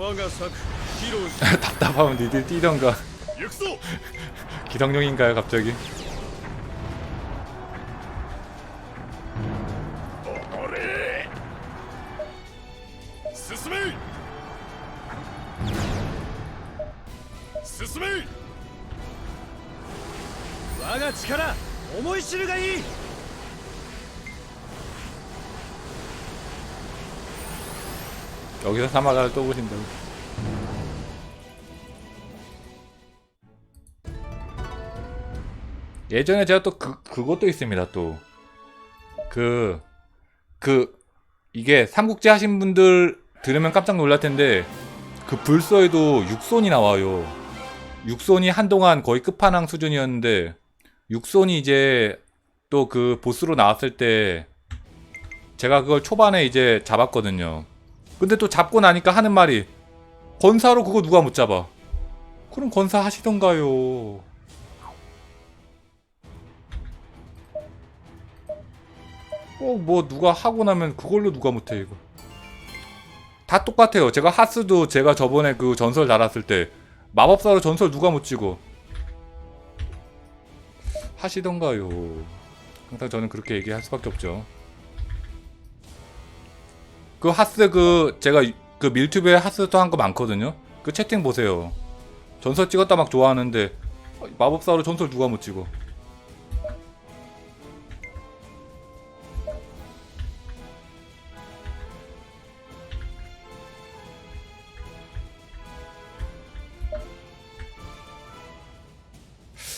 답답하면 니들 뛰던가 기동용인가요 갑자기? 여기서 사마가를 또 보신다고 예전에 제가 또 그, 그것도 있습니다 또 그, 그, 이게 삼국지 하신 분들 들으면 깜짝 놀랄 텐데, 그 불서에도 육손이 나와요. 육손이 한동안 거의 끝판왕 수준이었는데, 육손이 이제 또 그 보스로 나왔을 때, 제가 그걸 초반에 이제 잡았거든요. 근데 또 잡고 나니까 하는 말이, 건사로 그거 누가 못 잡아? 그럼 건사 하시던가요. 어, 뭐 누가 하고 나면 그걸로 누가 못해 이거. 다 똑같아요. 제가 하스도 제가 저번에 그 전설 달았을 때 마법사로 전설 누가 못 찍어. 하시던가요. 항상 저는 그렇게 얘기할 수밖에 없죠. 그 하스 그 제가 그 밀튜브에 하스도 한 거 많거든요. 그 채팅 보세요. 전설 찍었다 막 좋아하는데 어, 마법사로 전설 누가 못 찍어.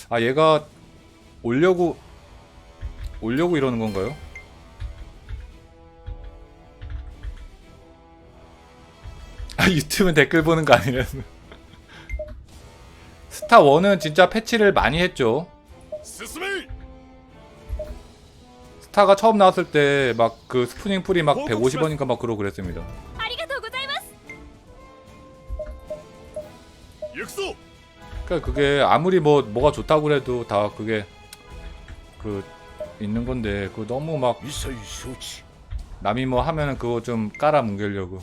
아 얘가 올려고 올려고 이러는 건가요? 아, 유튜브 댓글 보는 거 아니라서. 스타 1은 진짜 패치를 많이 했죠. 스타가 처음 나왔을 때 막 그 스프닝 풀이 막 150원인가 막 그러고 그랬습니다. 그러니까 그게 아무리 뭐 뭐가 좋다고 그래도 다 그게 그 있는 건데 그 너무 막 남이 뭐 하면은 그거 좀 깔아 뭉개려고.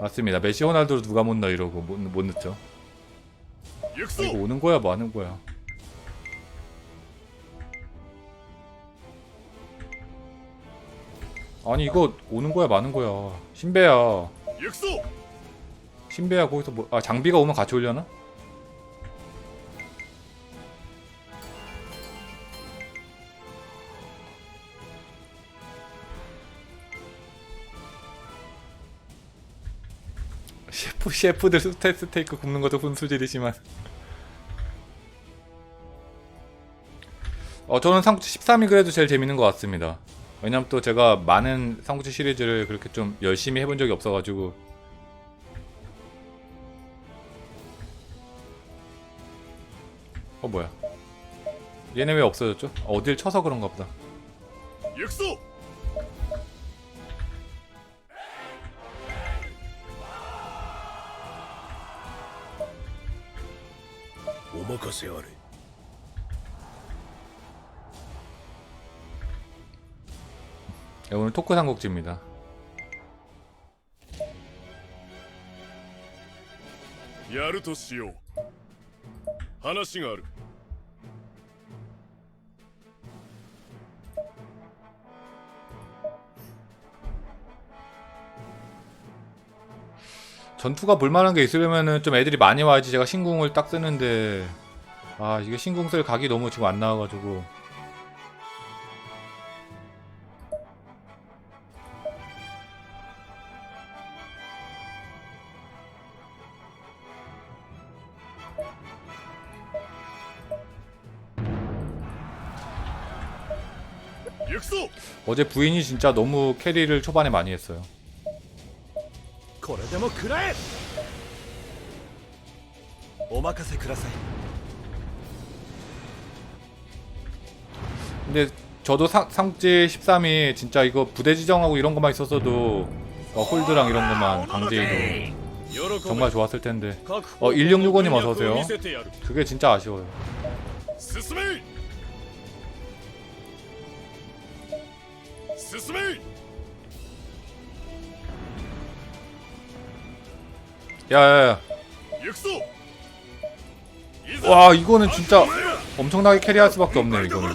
맞습니다. 메시 호날두로 누가 못 넣어 이러고 못, 못 넣죠. 아, 이거 오는 거야 뭐 하는 거야. 아니 이거 오는 거야 마는 거야 신배야 신배야 거기서 뭐 아 장비가 오면 같이 올려나? 셰프 셰프들 스테 스테이크 굽는 것도 훈수질이지만. 어 저는 삼국지 13이 그래도 제일 재밌는 것 같습니다. 왜냐면 또 제가 많은 삼국지 시리즈를 그렇게 좀 열심히 해본 적이 없어가지고. 어 뭐야? 얘네 왜 없어졌죠? 어, 어딜 쳐서 그런가 보다. 行く任せあれ 네, 오늘 토크 삼국지입니다 やるとしよう話がある 전투가 볼만한 게 있으려면은 좀 애들이 많이 와야지 제가 신궁을 딱 쓰는데 아 이게 신궁슬 각이 너무 지금 안 나와가지고 어제 부인이 진짜 너무 캐리를 초반에 많이 했어요. 오마카세 그라사이. 근데 저도 상, 상제 13이 진짜 이거 부대 지정하고 이런 것만 있었어도 어, 홀드랑 이런 것만 강제이도 정말 좋았을 텐데. 어 1665님 어서오세요. 그게 진짜 아쉬워요. 야야야. 와 이거는 진짜 엄청나게 캐리할 수밖에 없네 이거는.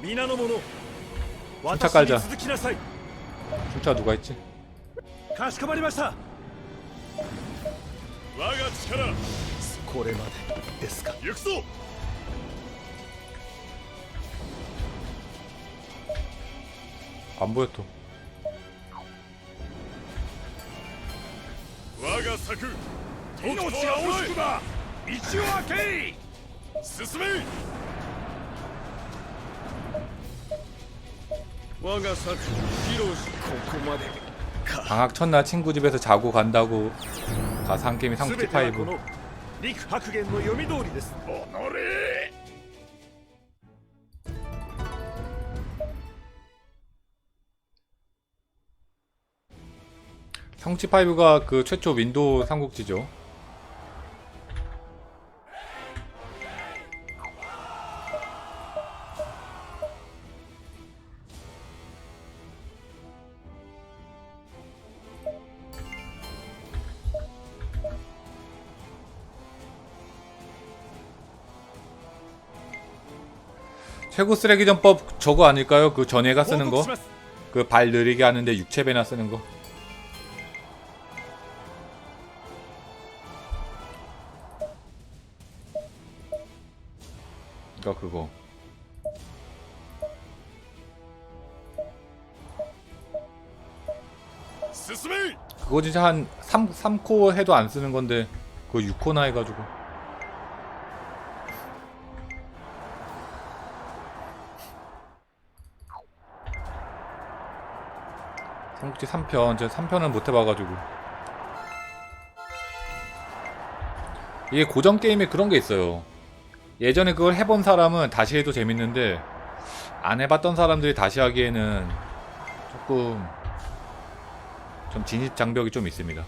皆の者私 착 깔자 に続きなさい 춤차 누가 했지? かしこまりました我が力これまでですか行くぞ 안 보여 또 我が策命が惜しくば道を開け進め 我が策披露しここまで 방학 첫날 친구 집에서 자고 간다고 가서 한 게임이 全てはこ 성트5 の陸白源の読み通りですおのれ 성치5가 그 최초 윈도우 삼국지죠 해고 쓰레기전법 저거 아닐까요? 그 전예가 쓰는 거. 그 발 느리게 하는데 육체배나 쓰는 거. 그러니까 그거. 그거 진짜 한 3, 3코 해도 안 쓰는 건데 그거 6코나 해가지고 삼국지 3편, 제가 3편을 못 해봐가지고. 이게 고전 게임에 그런 게 있어요. 예전에 그걸 해본 사람은 다시 해도 재밌는데, 안 해봤던 사람들이 다시 하기에는 조금 좀 진입 장벽이 좀 있습니다.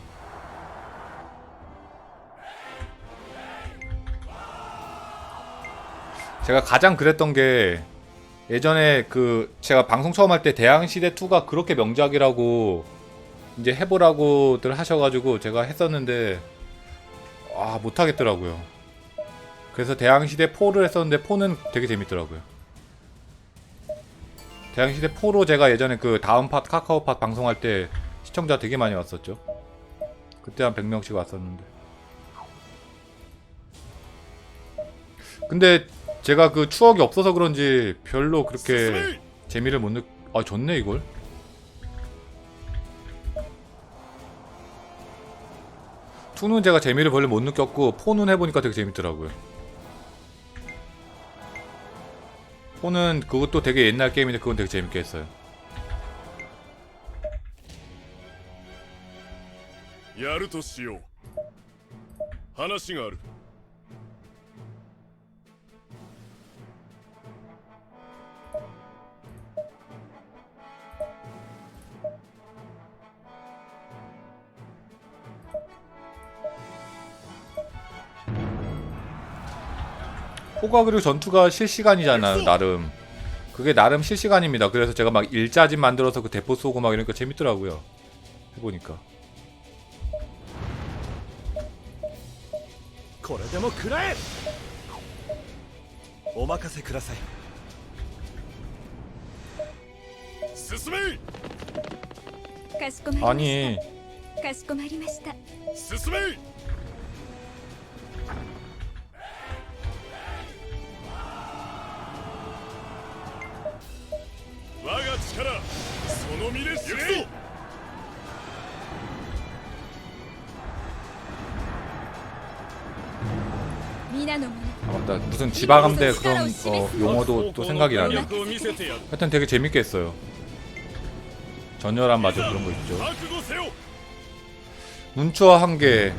제가 가장 그랬던 게 예전에 그 제가 방송 처음 할 때 대항시대 2가 그렇게 명작이라고 이제 해보라고들 하셔가지고 제가 했었는데 아 못하겠더라고요. 그래서 대항시대 4를 했었는데 4는 되게 재밌더라고요. 대항시대 4로 제가 예전에 그 다음 팟 카카오 팟 방송할 때 시청자 되게 많이 왔었죠. 그때 한 100명씩 왔었는데. 근데 제가 그 추억이 없어서 그런지 별로 그렇게 재미를 못 느... 아 좋네 이걸? 투는 제가 재미를 별로 못 느꼈고 포는 해보니까 되게 재밌더라고요. 포는 그것도 되게 옛날 게임인데 그건 되게 재밌게 했어요. 야르토시요 하나씩 아르 호가 그리고 전투가 실시간이잖아요 나름. 그게 나름 실시간입니다. 그래서 제가 막 일자진 만들어서 그 대포 쏘고 막 이러니까 재밌더라고요. 해보니까. 오마카세 그라사이. 스스메! 아니. 스스메! 무슨 지방함대 그런 어, 용어도 또 생각이 나네요. 하여튼 되게 재밌게 했어요. 전열한 마저 그런 거 있죠. 문초와 한 개.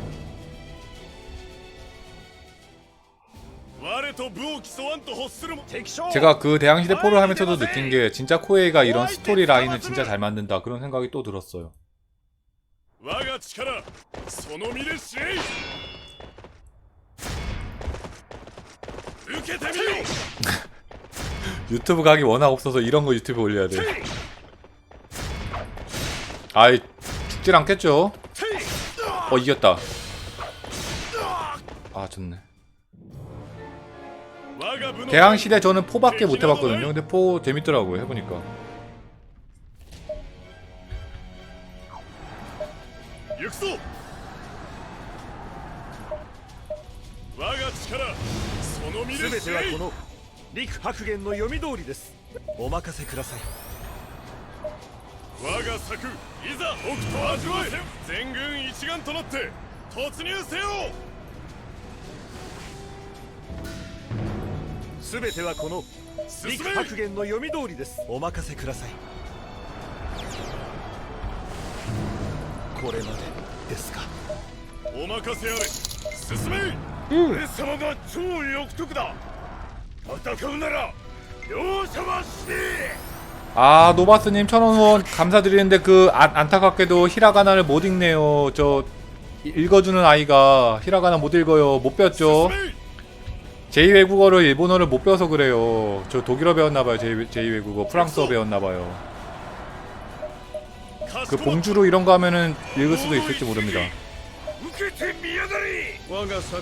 제가 그 대항시대 포를 하면서도 느낀 게 진짜 코에이가 이런 스토리 라인을 진짜 잘 만든다 그런 생각이 또 들었어요. 와가치카라. 유튜브 가기 워낙 없어서 이런 거 유튜브 올려야 돼. 아이 죽질 않겠죠? 어 이겼다. 아 좋네. 대항 시대 저는 포밖에 못 해봤거든요. 근데 포 재밌더라고요 해보니까. 육수! 全知れいてはこの陸白玄の読み通りです。お任せください。我が策いざ北斗味わえ全軍一丸となって突入せよ。全てはこの陸白玄の読み通りです。お任せください。これまでですか。お任せあれ。進め 上様が超欲得だ戦うなら容赦はしねえ 아 노바스님 천원 후원 감사드리는데 그 안, 안타깝게도 히라가나를 못 읽네요 저 읽어주는 아이가 히라가나 못 읽어요 못 배웠죠 進め 제2외국어를 일본어를 못 배워서 그래요 저 독일어 배웠나봐요 제2, 제2외국어 프랑스어 배웠나봐요 그 봉주루 이런 거 하면은 읽을 수도 있을지 모릅니다 受けてみやがれ我が策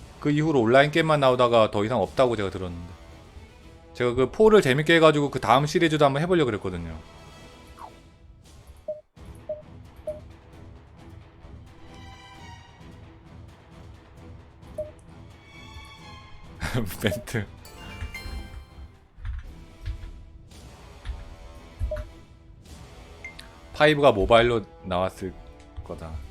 그 이후로 온라인 게임만 나오다가 더 이상 없다고 제가 들었는데. 제가 그 포를 재밌게 해가지고 그 다음 시리즈도 한번 해보려고 그랬거든요. 멘트. 파이브가 모바일로 나왔을 거다.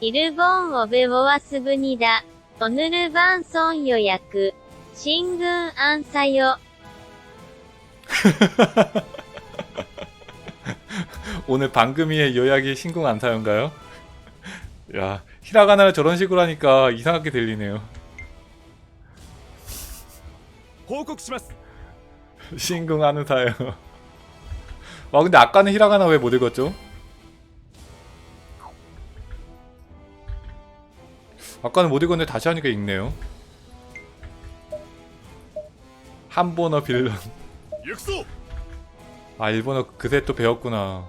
일본 오브모아스분이다. 오늘 방송 요약. 신군 안사요. 오늘 방금이의 요약이 신궁 안사연가요? 야, 히라가나를 저런 식으로 하니까 이상하게 들리네요. 報告します 신궁 안사요. 와, 근데 아까는 히라가나 왜 못 읽었죠? 아까는 못 읽었는데 다시 하니까 읽네요. 한번어 빌런. 아 일본어 그새 또 배웠구나.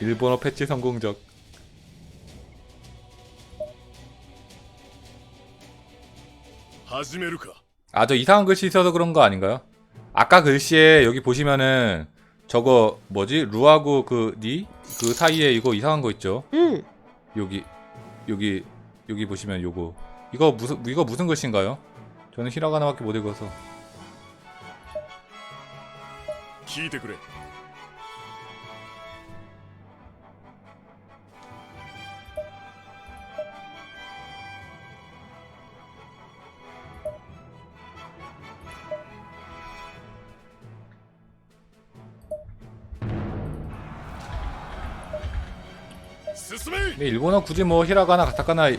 일본어 패치 성공적. 아 저 이상한 글씨 있어서 그런 거 아닌가요? 아까 그 글씨에 여기 보시면은 저거 뭐지? 루하고 그 니? 그 사이에 이거 이상한 거 있죠? 응. 여기 여기 여기 보시면 요거 이거 무슨 이거 무슨 글씨인가요? 저는 히라가나밖에 못 읽어서. 기대 그래. 일본어 굳이 뭐 히라가나 가타카나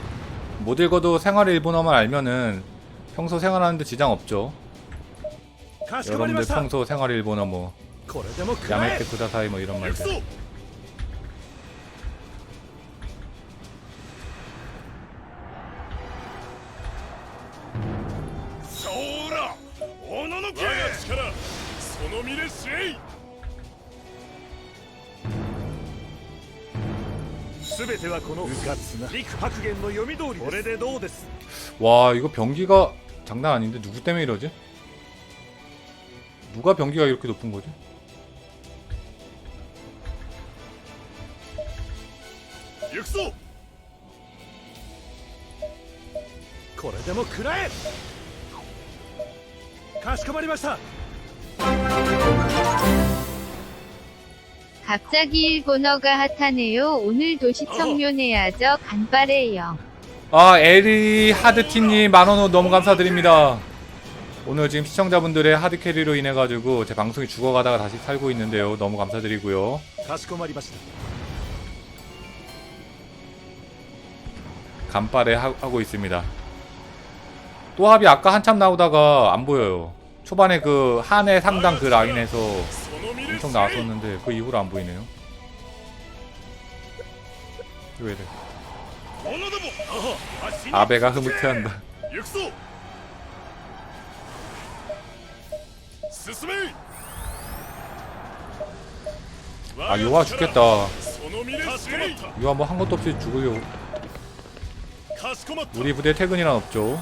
못 읽어도 생활 일본어만 알면은 평소 생활하는데 지장 없죠. 여러분들 평소 생활 일본어 뭐 야메테 쿠다사이 뭐 이런 말들. 오노노케! のけ我が力その身で知れい全てはこのうかつな陸白玄の読み通りですこれでどうです 와 이거 병기가 장난 아닌데 누구 때문에 이러지? 누가 병기가 이렇게 높은 거지? 行くぞこれでも食らえかしこまりました 갑자기 일본어가 핫하네요. 오늘도 시청료내야죠. 간발해요. 아 에리 하드티님 만원호 너무 감사드립니다. 오늘 지금 시청자분들의 하드캐리로 인해가지고 제 방송이 죽어가다가 다시 살고 있는데요. 너무 감사드리고요. 간발에 하, 하고 있습니다. 또합이 아까 한참 나오다가 안 보여요. 초반에 그 한해 상당 그 라인에서 엄청 나왔었는데 그 이후로 안 보이네요. 왜래? 아베가 흐뭇해한다. 아 요아 죽겠다. 요아 뭐 한 것도 없이 죽어요. 우리 부대 퇴근이란 없죠.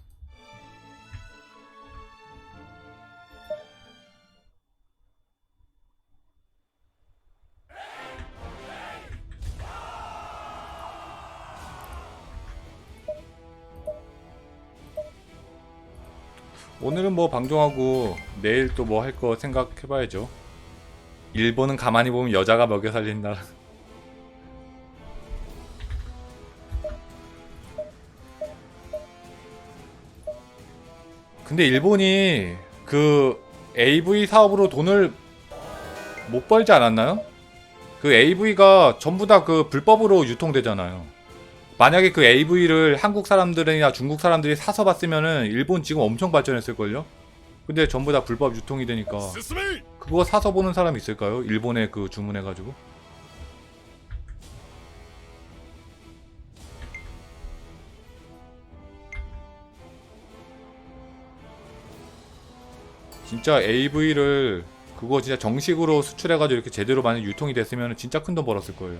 오늘은 뭐 방송하고 내일 또 뭐 할 거 생각해봐야죠. 일본은 가만히 보면 여자가 먹여 살린 나라. 근데 일본이 그 AV 사업으로 돈을 못 벌지 않았나요? 그 AV가 전부 다 그 불법으로 유통되잖아요. 만약에 그 AV를 한국 사람들이나 중국 사람들이 사서 봤으면은 일본 지금 엄청 발전했을걸요? 근데 전부 다 불법 유통이 되니까 그거 사서 보는 사람 있을까요? 일본에 그 주문해가지고? 진짜 AV를 그거 진짜 정식으로 수출해가지고 이렇게 제대로 만약 유통이 됐으면 진짜 큰 돈 벌었을 거예요.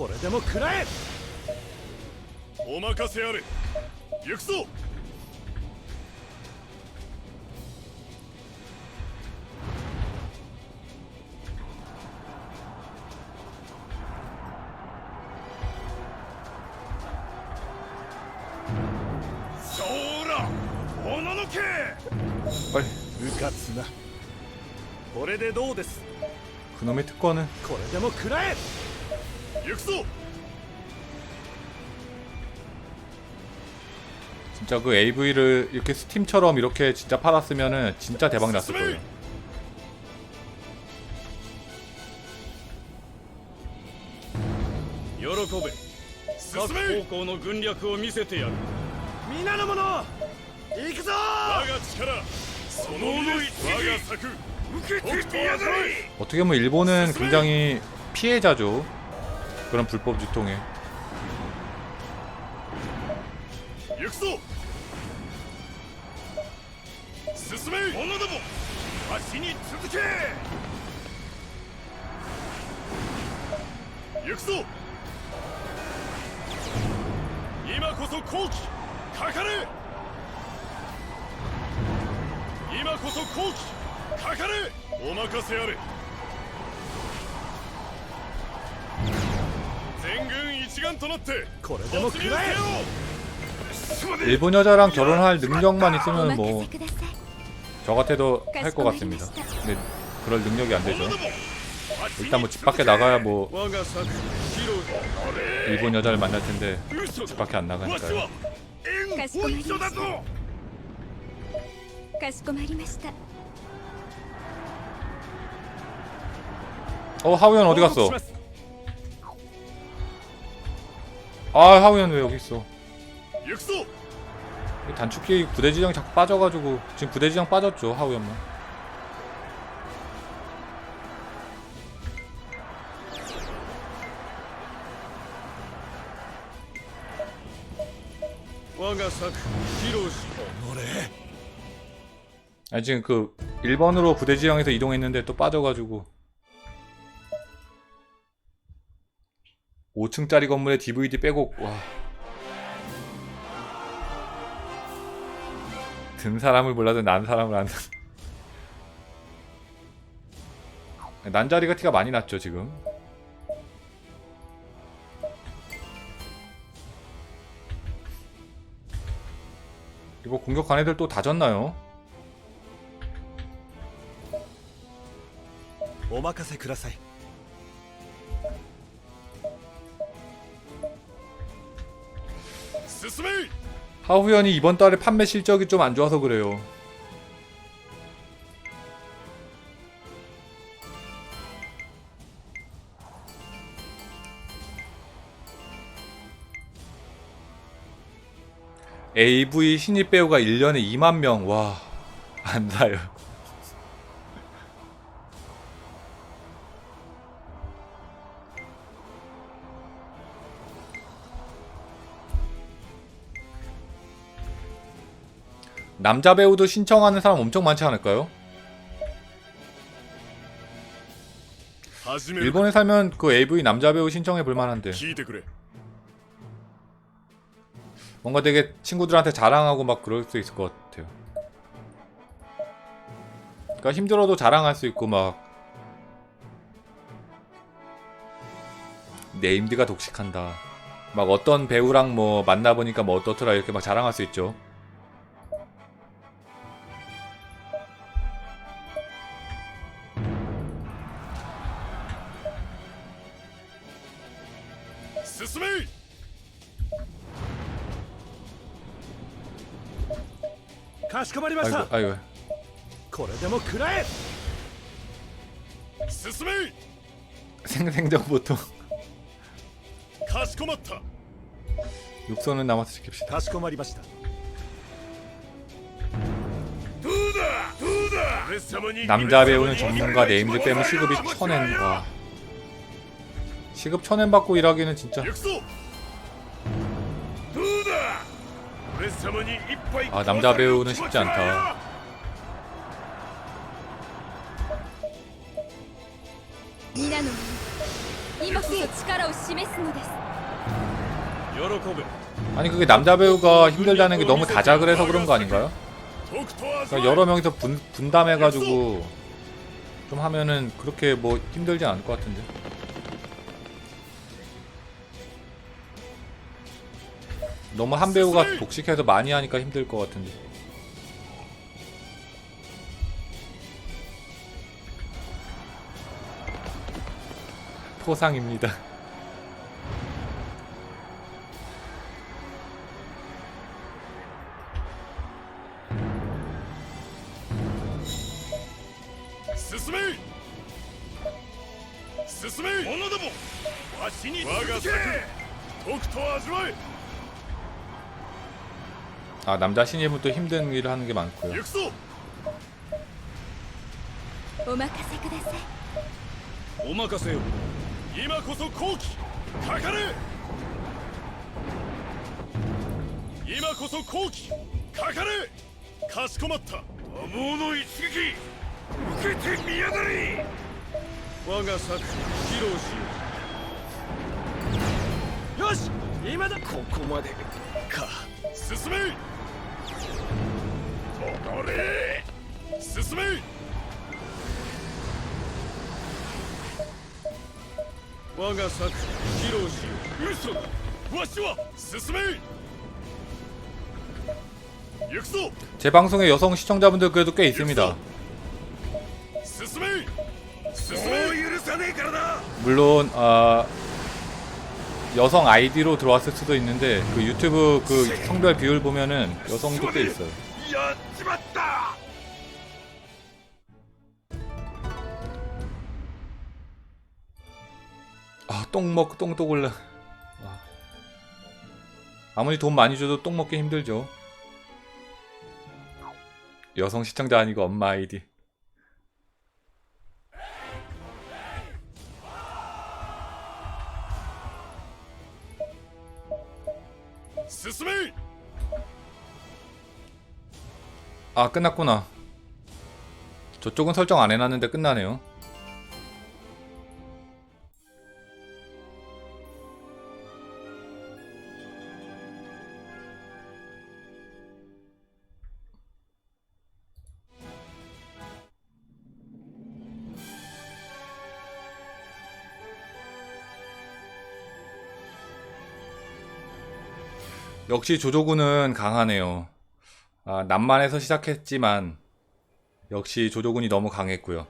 これでも食らえお任せあれ行くぞそうらおののけ 빨리 うかつなこれでどうです 그놈의 특권은 これでも食らえ 行くぞ 진짜 그 AV를 이렇게 스팀처럼 이렇게 진짜 팔았으면은 진짜 대박 났을 거예요. 喜べ進め方向の軍略を見せてやる皆の者行くぞ我が力その身で我が策 受けてみやがれ 어떻게 보면 일본은 굉장히 피해자죠. 그런 불법 유통에 육소! 스스메! 원나다보! 다시니 투두케! 육소! 이마 고소 코키! 가카르! 이마 고소 코키! 가카르! 오마카세 아레! 全軍一丸となってこれでも突入せよ食らえ 일본 여자랑 결혼할 능력만 있으면 お 뭐 任せください 저 같아도 할 것 같습니다. 근데 그럴 능력이 안 되죠. 일단 뭐 집 밖에 나가야 뭐 我が作ヒロ 일본 여자를 만날 텐데 嘘 집 밖에 안 わし 나가니까요. は縁本書だぞかしこまりました 어 하우연 어디 報 갔어? 告します 아 하우연 왜 여기 있어? 육소. 단축키 부대지정 자꾸 빠져가지고 지금 부대지정 빠졌죠 하우연만. 아 지금 그 1번으로 부대지형에서 이동했는데 또 빠져가지고 5층짜리 건물에 DVD 빼곡 와. 든 사람을 몰라도 난 사람을 안다. 난 자리가 티가 많이 났죠 지금. 이거 공격한 애들 또 다 졌나요? 오마카세 그라사이. 하우연이 이번 달에 판매 실적이 좀 안 좋아서 그래요. AV 신입 배우가 1년에 2만 명. 와, 안 사요. 남자 배우도 신청하는 사람 엄청 많지 않을까요? 일본에 살면 그 AV 남자 배우 신청해 볼 만한데. 뭔가 되게 친구들한테 자랑하고 막 그럴 수 있을 것 같아요. 그러니까 힘들어도 자랑할 수 있고 막 네임드가 독식한다. 막 어떤 배우랑 뭐 만나보니까 뭐 어떻더라 이렇게 막 자랑할 수 있죠. かしこまりまし 아이고 た 아이고 これでも食らえ進め 생생정 보통 かしこまった 육선은 남아서 지킵시다. かしこまりましたどうだどうだ俺様に 남자 배우는 전문가 네임드 빼면 시급이 천엔 와 시급 천엔 받고 일하기는 진짜 行くぞ 아 남자 배우는 쉽지 않다 皆の者今こそ力を示すのです喜ぶ 아니 그게 남자 배우가 힘들다는 게 너무 다작을 해서 그런 거 아닌가요? とくと味わ 그러니까 え 여러 명이서 분, 분담해가지고 좀 하면은 그렇게 뭐 힘들지 않을 것 같은데 너무 한 배우가 독식해서 많이 하니까 힘들 것 같은데. 포상입니다 아 남자 신입은 또 힘든 일을 하는 게 많고요. 오마카세 쿠다사이. 오마카세요. 이마코소 코키 가카레. 이마코소 코키 가카레. 가스코마타 어무노 이치기. 우케테 미야다리. 와가사 히로시. 요시 이마다 코코마데 進め止まれ進め我が策披露しよ嘘だわしは進め行くぞ 제 방송에 여성 시청자분들 그래도 꽤 있습니다. 進め進め許さねえからな 물론 아, 여성 아이디로 들어왔을 수도 있는데 그 유튜브 그 성별 비율 보면은 여성도 꽤 있어요. 아, 똥 먹고 똥또 골라. 아무리 돈 많이 줘도 똥 먹기 힘들죠. 여성 시청자 아니고 엄마 아이디. 아, 끝났구나. 저쪽은 설정 안 해놨는데 끝나네요. 역시 조조군은 강하네요. 아, 남만에서 시작했지만 역시 조조군이 너무 강했고요.